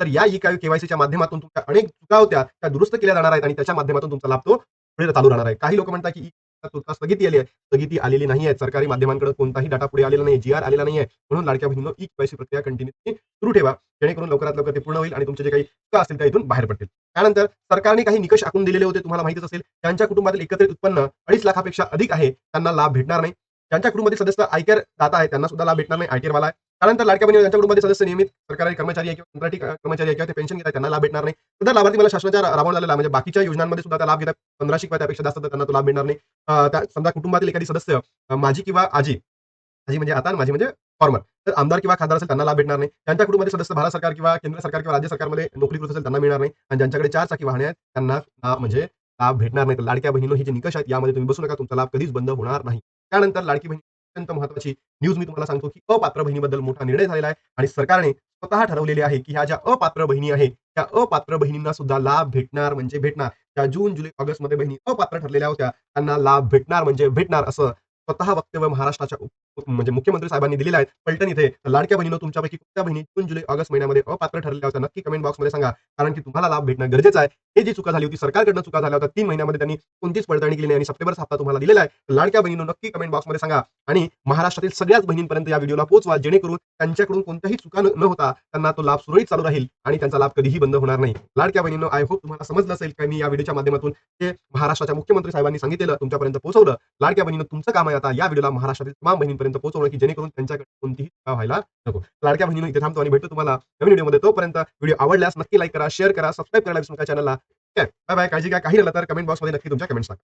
तर या ई केवायसीच्या माध्यमातून तुमच्या अनेक चुका होत्या त्या दुरुस्त केल्या जाणार आहेत आणि त्याच्या माध्यमातून तुमचा लाभ तो पुढे चालू राहणार आहे. काही लोक म्हणतात की स्थगिती आली आहे. स्थगिती आलेली नाही आहे. सरकारी माध्यमांकडे कोणताही डाटा पुढे आलेला नाही जी आर आलेला नाही आहे. म्हणून लाडक्या बहिणीनं ई केवायसी प्रक्रिया कंटिन्यू सुरू ठेवा. जेणेकरून लवकरात लवकर ते पूर्ण होईल आणि तुमचे जे काही चुका असतील त्या इथून बाहेर पडतील. त्यानंतर सरकारने काही निकष आखून दिलेले होते तुम्हाला माहितीच असेल. त्यांच्या कुटुंबातील एकत्रित उत्पन्न अडीच लाखापेक्षा अधिक आहे. त्यांना लाभ भेटणार नाही. ज्यांच्या कुटुंबातील सदस्य आयकर दाता आहे त्यांना सुद्धा लाभ भेटणार नाही. आयटीआर वाला आहे. त्यानंतर लाडक्या बहिणी ज्यांच्या कुटुंबातील सदस्य नियमित सरकारी कर्मचारी आहे किंवा कंत्राटी कर्मचारी आहे किंवा ते पेन्शन घेतात त्यांना लाभ भेटणार नाही. सुद्धा लाभार्थी मला शासनाच्या राबवून झालेला म्हणजे बाकीच्या योजनांमध्ये सुद्धा लाभ घेतात. पंधराशे किंवा त्यापेक्षा जास्त त्यांना तो लाभ भेटणार नाही. त्या- समजा कुटुंबातील एखादी सदस्य माझी किंवा आजी आजी म्हणजे आता आणि माझी म्हणजे फॉर्मर तर आमदार किंवा खासदार असेल त्यांना लाभ भेटणार नाही. त्यांच्या कुटुंबातील सदस्य भारत सरकार किंवा केंद्र सरकार किंवा राज्य सरकारमध्ये नोकरीकृत असेल त्यांना मिळणार नाही. आणि ज्यांच्याकडे चार चाकी वाहने आहेत त्यांना म्हणजे लाभ भेटणार नाही. तर लाडक्या बहिणी ही जे निकष आहेत यामध्ये तुम्ही बसू नका. तुमचा लाभ कधीच बंद होणार नाही. त्यानंतर लाडकी बहिणी अत्यंत महत्वाची न्यूज मी तुम्हाला सांगतो की अपात्र बहिणीबद्दल मोठा निर्णय झालेला आहे आणि सरकारने स्वतः ठरवलेले आहे की ह्या ज्या अपात्र बहिणी आहे त्या अपात्र बहिणींना सुद्धा लाभ भेटणार म्हणजे भेटणार. त्या जून जुलै ऑगस्टमध्ये बहिणी अपात्र ठरलेल्या होत्या त्यांना लाभ भेटणार म्हणजे भेटणार असं स्वतः वक्तव्य महाराष्ट्राच्या म्हणजे मुख्यमंत्री साहेबांनी दिलेलं आहे. पलटण इथे लाडक्या बहिणीनं तुमच्यापैकी कोणत्या बहिणी जून जुलै ऑगस्ट महिन्यामध्ये अपात्र ठरलेल्या होत्या नक्की कमेंट बॉक्समध्ये सांगा. कारण की तुम्हाला लाभ भेटणं गरजेचं आहे. हे जी चुका झाली होती सरकारकडनं चुका झाल्या होत्या तीन महिन्यामध्ये त्यांनी कोणतीच पडताळणी केली नाही आणि सप्टेंबर हप्ता तुम्हाला दिलेला आहे. लाडक्या बहिणीनं नक्की कमेंट बॉक्समध्ये सांगा. आणि महाराष्ट्रातील सगळ्याच बहिणींपर्यंत या व्हिडिओला पोहोचवा जेणेकरून त्यांच्याकडून कोणत्याही चुका न होता त्यांना तो लाभ सुरळीत चालू राहील आणि त्यांचा लाभ कधीही बंद होणार नाही. लाडक्या बहिणीनं आय होप तुम्हाला समजलं असेल की मी या व्हिडिओच्या माध्यमातून ते महाराष्ट्राच्या मुख्यमंत्री साहेबांनी सांगितलेलं तुमच्यापर्यंत पोहोचवलं. लाडक्या बहिणीनं तुमचं काम आहे आता या व्हिडिओला महाराष्ट्रातील तमाम बहिणींपर्यंत पोहोचवलं की जेणेकरून त्यांच्याकडे कोणतीही चुका व्हायला नको. लाडक्या बहिणीनं इथे थांबतो आणि भेटतो तुम्हाला नवीन व्हिडिओमध्ये तोपर्यंत व्हिडिओ आवडल्यास नक्की लाईक करा शेअर करा सबस्क्राईब करायला विसरू नका चॅनलला बाय बाय काळजी घ्या. काही राहिलं तर कमेंट बॉक्समध्ये नक्की तुमच्या कमेंट्स टाका.